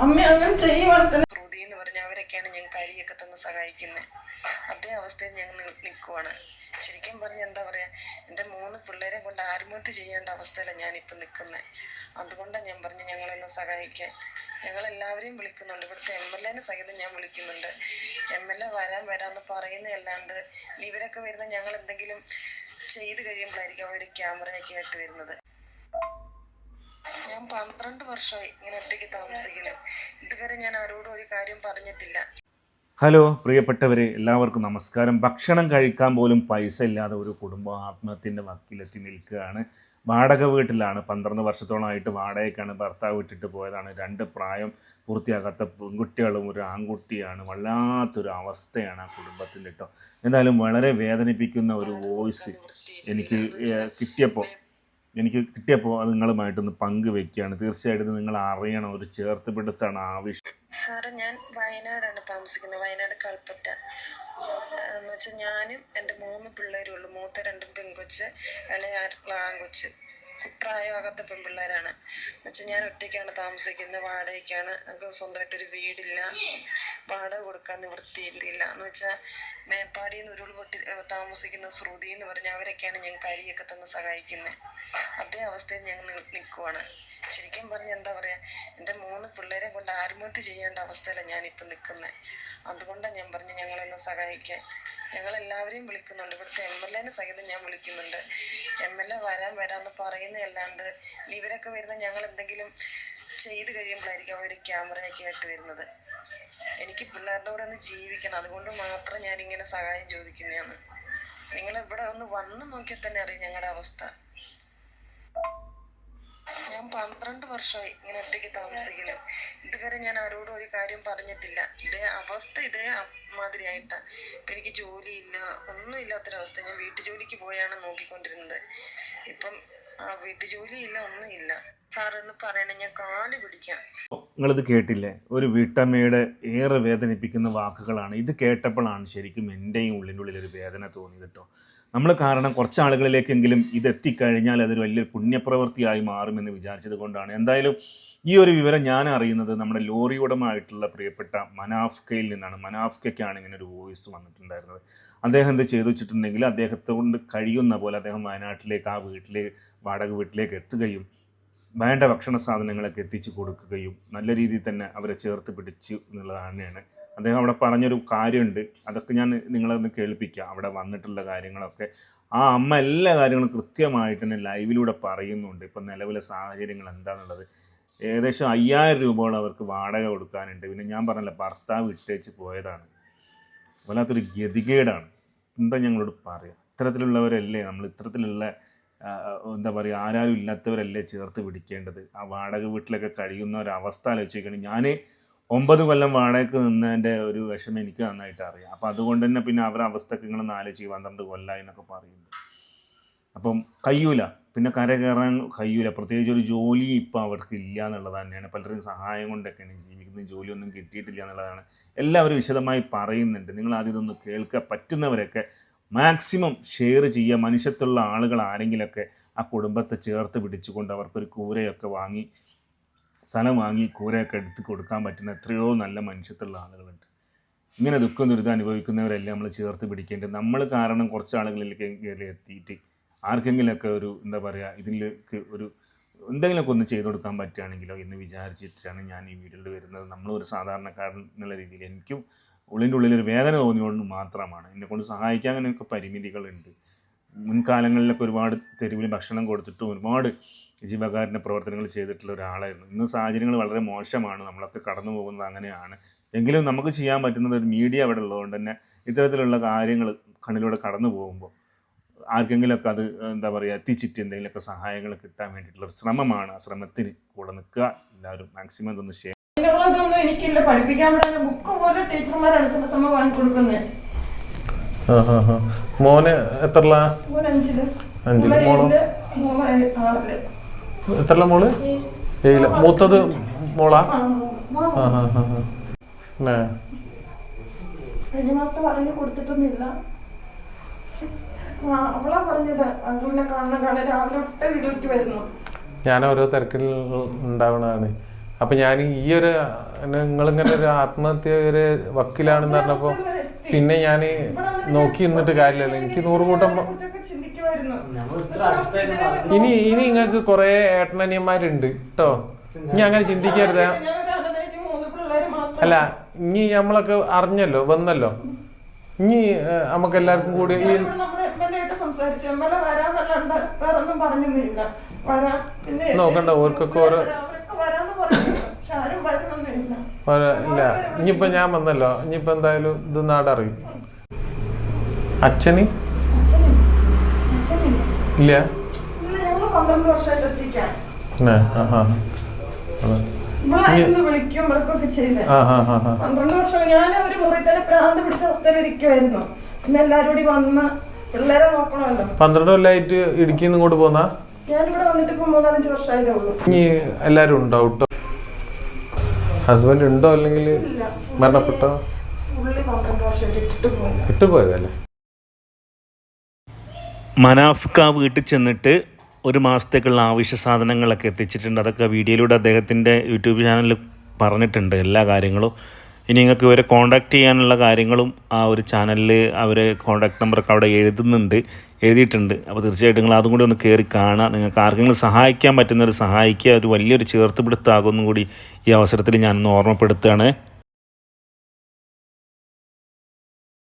അമ്മ എന്ന് പറഞ്ഞ അവരൊക്കെയാണ് ഞങ്ങൾക്ക് അരിയൊക്കെ തന്ന് സഹായിക്കുന്നത് അതേ അവസ്ഥയിൽ ഞങ്ങൾ നിൽക്കുവാണ് ശരിക്കും പറഞ്ഞ എന്താ പറയാ എന്റെ മൂന്ന് പിള്ളേരെ കൊണ്ട് ആത്മഹത്യ ചെയ്യേണ്ട അവസ്ഥയിലാണ് ഞാനിപ്പോൾ നിൽക്കുന്നത് അതുകൊണ്ടാണ് ഞാൻ പറഞ്ഞു ഞങ്ങളൊന്ന് സഹായിക്കാൻ. ഞങ്ങൾ എല്ലാവരെയും വിളിക്കുന്നുണ്ട്. ഇവിടുത്തെ എം എൽ എനെ സഹിതം ഞാൻ വിളിക്കുന്നുണ്ട്. എം എൽ എ വരാൻ വരാന്ന് പറയുന്നതല്ലാണ്ട് ഇവരൊക്കെ വരുന്ന ഞങ്ങൾ എന്തെങ്കിലും ചെയ്ത് കഴിയുമ്പോഴായിരിക്കും അവർ ക്യാമറയൊക്കെ ആയിട്ട് വരുന്നത്. ഞാൻ പന്ത്രണ്ട് വർഷമായി ഇങ്ങനെ ഒറ്റയ്ക്ക് താമസിക്കുന്നു. ഇതുവരെ ഞാൻ ആരോടും ഒരു കാര്യം പറഞ്ഞിട്ടില്ല. ഹലോ പ്രിയപ്പെട്ടവരെ എല്ലാവർക്കും നമസ്കാരം. ഭക്ഷണം കഴിക്കാൻ പോലും പൈസ ഇല്ലാതെ ഒരു കുടുംബം ആത്മഹത്യന്റെ വക്കിലെത്തി നിൽക്കുകയാണ്. വാടക വീട്ടിലാണ്. പന്ത്രണ്ട് വർഷത്തോളമായിട്ട് വാടകയ്ക്കാണ് ഭർത്താവ് വിട്ടിട്ട് പോയതാണ്. രണ്ട് പ്രായം പൂർത്തിയാകാത്ത പെൺകുട്ടികളും ഒരു ആൺകുട്ടിയാണ്. വല്ലാത്തൊരു അവസ്ഥയാണ് ആ കുടുംബത്തിന്റെ കേട്ടോ. എന്തായാലും വളരെ വേദനിപ്പിക്കുന്ന ഒരു വോയിസ് എനിക്ക് കിട്ടിയപ്പോൾ എനിക്ക് കിട്ടിയപ്പോൾ അത് നിങ്ങളുമായിട്ടൊന്ന് പങ്കുവെക്കുകയാണ്. തീർച്ചയായിട്ടും നിങ്ങൾ അറിയണം. ഒരു ചേർത്ത് പിടുത്താണ് ആവശ്യം. സാറ് ഞാൻ വയനാടാണ് താമസിക്കുന്നത്. വയനാട് കൽപ്പറ്റ. എന്ന് വെച്ചാൽ ഞാനും എന്റെ മൂന്ന് പിള്ളേരും ഉള്ളു. മൂത്ത രണ്ടും പെൺകൊച്ച് ഇളയ ആൺകൊച്ച്. പ്രായമാകാത്ത പെൺപിള്ളേരാണ്. എന്നുവെച്ചാൽ ഞാൻ ഒറ്റയ്ക്കാണ് താമസിക്കുന്നത്. വാടകയ്ക്കാണ്. നമുക്ക് സ്വന്തമായിട്ടൊരു വീടില്ല. വാടക കൊടുക്കാൻ നിവൃത്തിയില്ല എന്ന് വെച്ചാൽ മേപ്പാടിയിൽ നിന്ന് ഉരുൾ പൊട്ടി താമസിക്കുന്ന ശ്രുതി എന്ന് പറഞ്ഞാൽ അവരൊക്കെയാണ് ഞങ്ങൾക്ക് അരിയൊക്കെ തന്ന് സഹായിക്കുന്നത് അതേ അവസ്ഥയിൽ ഞങ്ങൾ നിൽക്കുവാണ് ശരിക്കും പറഞ്ഞ എന്താ പറയാ എന്റെ മൂന്ന് പിള്ളേരെ കൊണ്ട് ആത്മഹത്യ ചെയ്യേണ്ട അവസ്ഥയിലാണ് ഞാനിപ്പോൾ നിൽക്കുന്നത് അതുകൊണ്ടാണ് ഞാൻ പറഞ്ഞ് ഞങ്ങളൊന്ന് സഹായിക്കാൻ. ഞങ്ങൾ എല്ലാവരെയും വിളിക്കുന്നുണ്ട്. ഇവിടുത്തെ എം എൽ എനെ സഹിതം ഞാൻ വിളിക്കുന്നുണ്ട്. എം എൽ എ വരാൻ വരാന്ന് പറയുന്നതല്ലാണ്ട് ഇവരൊക്കെ വരുന്ന ഞങ്ങൾ എന്തെങ്കിലും ചെയ്ത് കഴിയുമ്പോഴായിരിക്കും അവർ ക്യാമറയൊക്കെ ആയിട്ട് വരുന്നത്. എനിക്ക് പിള്ളേരുടെ കൂടെ ഒന്ന് ജീവിക്കണം. അതുകൊണ്ട് മാത്രം ഞാൻ ഇങ്ങനെ സഹായം ചോദിക്കുന്നതാണ്. നിങ്ങൾ ഇവിടെ ഒന്ന് വന്ന് നോക്കിയാൽ തന്നെ അറിയും ഞങ്ങളുടെ അവസ്ഥ. ഞാൻ പന്ത്രണ്ട് വർഷമായി ഇങ്ങനെ ഒറ്റയ്ക്ക് താമസിക്കുന്നു. ഇതുവരെ ഞാൻ ആരോടും ഒരു കാര്യം പറഞ്ഞിട്ടില്ല. ഇതേ അവസ്ഥ ഇതേ മാതിരിയായിട്ടാ ഇപ്പൊ എനിക്ക് ജോലിയില്ല ഒന്നും ഇല്ലാത്തൊരവസ്ഥ ഞാൻ വീട്ടു ജോലിക്ക് പോയാണ് നോക്കിക്കൊണ്ടിരുന്നത്. ഇപ്പം ആ വീട്ടു ജോലിയില്ല ഒന്നുമില്ല. സാറെന്ന് പറയണേ ഞാൻ കാൽ പിടിക്കാം. നിങ്ങളിത് കേട്ടില്ലേ? ഒരു വീട്ടമ്മയുടെ ഏറെ വേദനിപ്പിക്കുന്ന വാക്കുകളാണ്. ഇത് കേട്ടപ്പോഴാണ് ശരിക്കും എന്റെയും ഉള്ളിന്റെ ഉള്ളിൽ ഒരു വേദന തോന്നിയത് കേട്ടോ. നമ്മൾ കാരണം കുറച്ച് ആളുകളിലേക്കെങ്കിലും ഇത് എത്തിക്കഴിഞ്ഞാൽ അതൊരു വലിയൊരു പുണ്യപ്രവൃത്തിയായി മാറുമെന്ന് വിചാരിച്ചത് കൊണ്ടാണ്. എന്തായാലും ഈ ഒരു വിവരം ഞാൻ അറിയുന്നത് നമ്മുടെ ലോറി ഉടമായിട്ടുള്ള പ്രിയപ്പെട്ട മനാഫ്കയിൽ നിന്നാണ്. മനാഫ്കയ്ക്കാണ് ഇങ്ങനെ ഒരു വോയിസ് വന്നിട്ടുണ്ടായിരുന്നത്. അദ്ദേഹം എന്ത് ചെയ്തു വെച്ചിട്ടുണ്ടെങ്കിൽ അദ്ദേഹത്തെ കൊണ്ട് കഴിയുന്ന പോലെ അദ്ദേഹം വയനാട്ടിലേക്ക് ആ വീട്ടിലെ വാടക വീട്ടിലേക്ക് എത്തുകയും വേണ്ട ഭക്ഷണ സാധനങ്ങളൊക്കെ എത്തിച്ചു കൊടുക്കുകയും നല്ല രീതിയിൽ തന്നെ അവരെ ചേർത്ത് പിടിച്ചു എന്നുള്ളത് തന്നെയാണ് അദ്ദേഹം അവിടെ പറഞ്ഞൊരു കാര്യമുണ്ട്. അതൊക്കെ ഞാൻ നിങ്ങളൊന്ന് കേൾപ്പിക്കാം. അവിടെ വന്നിട്ടുള്ള കാര്യങ്ങളൊക്കെ. ആ അമ്മ എല്ലാ കാര്യങ്ങളും കൃത്യമായിട്ട് തന്നെ ലൈവിലൂടെ പറയുന്നുണ്ട്. ഇപ്പം നിലവിലെ സാഹചര്യങ്ങൾ എന്താണെന്നുള്ളത് ഏകദേശം അയ്യായിരം രൂപയോളം അവർക്ക് വാടക കൊടുക്കാനുണ്ട്. പിന്നെ ഞാൻ പറഞ്ഞല്ലോ ഭർത്താവ് ഇട്ടേച്ച് പോയതാണ്. വല്ലാത്തൊരു ഗതികേടാണ്. എന്താ ഞങ്ങളോട് പറയുക ഇത്തരത്തിലുള്ളവരല്ലേ നമ്മൾ ഇത്തരത്തിലുള്ള എന്താ പറയുക ആരാരും ഇല്ലാത്തവരല്ലേ ചേർത്ത് പിടിക്കേണ്ടത്? ആ വാടക വീട്ടിലൊക്കെ കഴിയുന്ന ഒരു അവസ്ഥ ആലോചിക്കണം ഞാൻ ഒമ്പത് കൊല്ലം വാടകയ്ക്ക് നിന്നതിന്റെ ഒരു വിഷമം എനിക്ക് നന്നായിട്ട് അറിയാം. അപ്പം അതുകൊണ്ട് തന്നെ പിന്നെ അവരുടെ അവസ്ഥക്ക് നാല് ചെയ്യും പന്ത്രണ്ട് കൊല്ലമായി എന്നൊക്കെ പറയുന്നുണ്ട്. അപ്പം കയ്യൂല. പിന്നെ കര കയറാൻ കഴിയൂല പ്രത്യേകിച്ച് ഒരു ജോലി ഇപ്പോൾ അവർക്ക് ഇല്ല എന്നുള്ളത് തന്നെയാണ്. പലരും സഹായം കൊണ്ടൊക്കെയാണ് ജീവിക്കുന്നത്. ജോലിയൊന്നും കിട്ടിയിട്ടില്ല എന്നുള്ളതാണ്. എല്ലാവരും വിശദമായി പറയുന്നുണ്ട്. നിങ്ങൾ ആദ്യം ഇതൊന്ന് കേൾക്കുക. പറ്റുന്നവരൊക്കെ മാക്സിമം ഷെയർ ചെയ്യുക. മനുഷ്യത്തുള്ള ആളുകൾ ആരെങ്കിലൊക്കെ ആ കുടുംബത്തെ ചേർത്ത് പിടിച്ചുകൊണ്ട് അവർക്കൊരു കൂരയൊക്കെ വാങ്ങി സ്ഥലം വാങ്ങി കൂരയൊക്കെ എടുത്ത് കൊടുക്കാൻ പറ്റുന്ന എത്രയോ നല്ല മനുഷ്യത്തുള്ള ആളുകളുണ്ട്. ഇങ്ങനെ ദുഃഖം ദുരിതം അനുഭവിക്കുന്നവരെല്ലാം നമ്മൾ ചേർത്ത് പിടിക്കേണ്ടത് നമ്മൾ കാരണം കുറച്ച് ആളുകളിലേക്ക് എത്തിയിട്ട് ആർക്കെങ്കിലുമൊക്കെ ഒരു എന്താ പറയുക ഇതിലേക്ക് ഒരു എന്തെങ്കിലുമൊക്കെ ഒന്ന് ചെയ്തു കൊടുക്കാൻ പറ്റുകയാണെങ്കിലോ എന്ന് വിചാരിച്ചിട്ടാണ് ഞാൻ ഈ വീഡിയോയിൽ വരുന്നത്. നമ്മളൊരു സാധാരണക്കാരൻ എന്നുള്ള രീതിയിൽ എനിക്കും ഉള്ളിന്റെ ഉള്ളിലൊരു വേദന തോന്നിയോണ്ട് മാത്രമാണ്. എന്നെക്കൊണ്ട് സഹായിക്കാൻ അങ്ങനെയൊക്കെ പരിമിതികളുണ്ട്. മുൻകാലങ്ങളിലൊക്കെ ഒരുപാട് തെരുവിൽ ഭക്ഷണം കൊടുത്തിട്ടും ഒരുപാട് ജീവകാരുണ്യ പ്രവർത്തനങ്ങൾ ചെയ്തിട്ടുള്ള ഒരാളായിരുന്നു. ഇന്ന് സാഹചര്യങ്ങൾ വളരെ മോശമാണ്. നമ്മളൊക്കെ കടന്നു പോകുന്നത് അങ്ങനെയാണ്. എങ്കിലും നമുക്ക് ചെയ്യാൻ പറ്റുന്നത് ഒരു മീഡിയ അവിടെ ഉള്ളതുകൊണ്ട് തന്നെ ഇത്തരത്തിലുള്ള കാര്യങ്ങൾ കണ്ണിലൂടെ കടന്നു പോകുമ്പോൾ ആർക്കെങ്കിലുമൊക്കെ അത് എന്താ പറയുക എത്തിച്ചിട്ട് എന്തെങ്കിലുമൊക്കെ സഹായങ്ങൾ കിട്ടാൻ വേണ്ടിയിട്ടുള്ള ഒരു ശ്രമമാണ്. ആ ശ്രമത്തിന് കൂടെ നിൽക്കുക. എല്ലാവരും മാക്സിമം ഇതൊന്ന് ഷെയർ എനിക്കില്ല. പഠിപ്പിക്കാൻ ബുക്ക് പോലെ ടീച്ചർമാർ സമയം മോന് എത്ര അഞ്ചിൽ. അഞ്ചിൽ. മോൾ ആറിൽ. എത്രല മോൾ? ഏയില മൂത്തത് മോളാ? ആ, മോൾ ആ ആ ആ ആ. ല്ലേ? കഴിഞ്ഞ മാസത്തെ പറഞ്ഞു കൊടുത്തിട്ടൊന്നുമില്ല. ആ, അവളാ പറഞ്ഞത്. അങ്കിളിനെ കാണണം കാണാൻ രാവിലെ ഒട്ട വീട്ടിലേക്ക് വരുന്നു. ഞാൻ ഓരോ തിരക്കിൽ ഉണ്ടാവണതാണ്. അപ്പൊ ഞാൻ ഈ ഒരു നിങ്ങളിങ്ങനെ ഒരു ആത്മഹത്യ ഒരു വക്കീലാണെന്ന് പറഞ്ഞപ്പോ പിന്നെ ഞാൻ നോക്കി നിന്നിട്ട് കാര്യമില്ല. എനിക്ക് നൂറ് കൂട്ടം ഇനി ഇനി നിങ്ങൾക്ക് കുറെ ഏട്ടനനിയന്മാരുണ്ട് കേട്ടോ. ഇനി അങ്ങനെ ചിന്തിക്കരുത്. അല്ല ഇനി നമ്മളൊക്കെ അറിഞ്ഞല്ലോ വന്നല്ലോ. ഇനി നമുക്ക് എല്ലാവർക്കും കൂടി നോക്കണ്ട, ഓർക്കൊക്കെ ഓരോ- ഇല്ല. ഇനിയിപ്പോ ഞാൻ വന്നല്ലോ. ഇനിയിപ്പോ എന്തായാലും ഇത് നാടറിയും. അച്ഛന്? ഇല്ല. പന്ത്രണ്ട് വർഷം. ഞാൻ ഒരു മുറി തന്നെ പ്രാന്ത് പിടിച്ച അവസ്ഥയിൽ ഇരിക്കുമായിരുന്നു പിന്നെ എല്ലാരും കൂടി വന്ന് പിള്ളേരെ നോക്കണമല്ലോ. പന്ത്രണ്ട് ഇടുക്കിന്ന് ഇങ്ങോട്ട് പോന്നാ? ഞാനിവിടെ വന്നിട്ട് ഇപ്പൊ മൂന്നാലഞ്ച് വർഷമായതേ ഉള്ളൂ. ഇനി എല്ലാരും ഉണ്ടാവും ഹസ്ബൻഡ് ഉണ്ടോ അല്ലെങ്കിൽ മരണപ്പെട്ടോ? ഇട്ടുപോയതല്ലേ മനാഫ്ക വീട്ടിൽ ചെന്നിട്ട് ഒരു മാസത്തേക്കുള്ള ആവശ്യ സാധനങ്ങളൊക്കെ എത്തിച്ചിട്ടുണ്ട്. അതൊക്കെ വീഡിയോയിലൂടെ അദ്ദേഹത്തിന്റെ യൂട്യൂബ് ചാനലിൽ പറഞ്ഞിട്ടുണ്ട് എല്ലാ കാര്യങ്ങളും. ഇനി നിങ്ങൾക്ക് ഇവരെ കോൺടാക്റ്റ് ചെയ്യാനുള്ള കാര്യങ്ങളും ആ ഒരു ചാനലിൽ അവരെ കോൺടാക്ട് നമ്പറൊക്കെ അവിടെ എഴുതുന്നുണ്ട് എഴുതിയിട്ടുണ്ട്. അപ്പോൾ തീർച്ചയായിട്ടും നിങ്ങൾ അതും കൂടി ഒന്ന് കയറി കാണുക. നിങ്ങൾക്ക് ആർക്കെങ്കിലും സഹായിക്കാൻ പറ്റുന്നവർ സഹായിക്കുക. ഒരു വലിയൊരു ചേർത്ത് പിടുത്താകുമെന്നും കൂടി ഈ അവസരത്തിൽ ഞാനൊന്ന് ഓർമ്മപ്പെടുത്തുകയാണ്.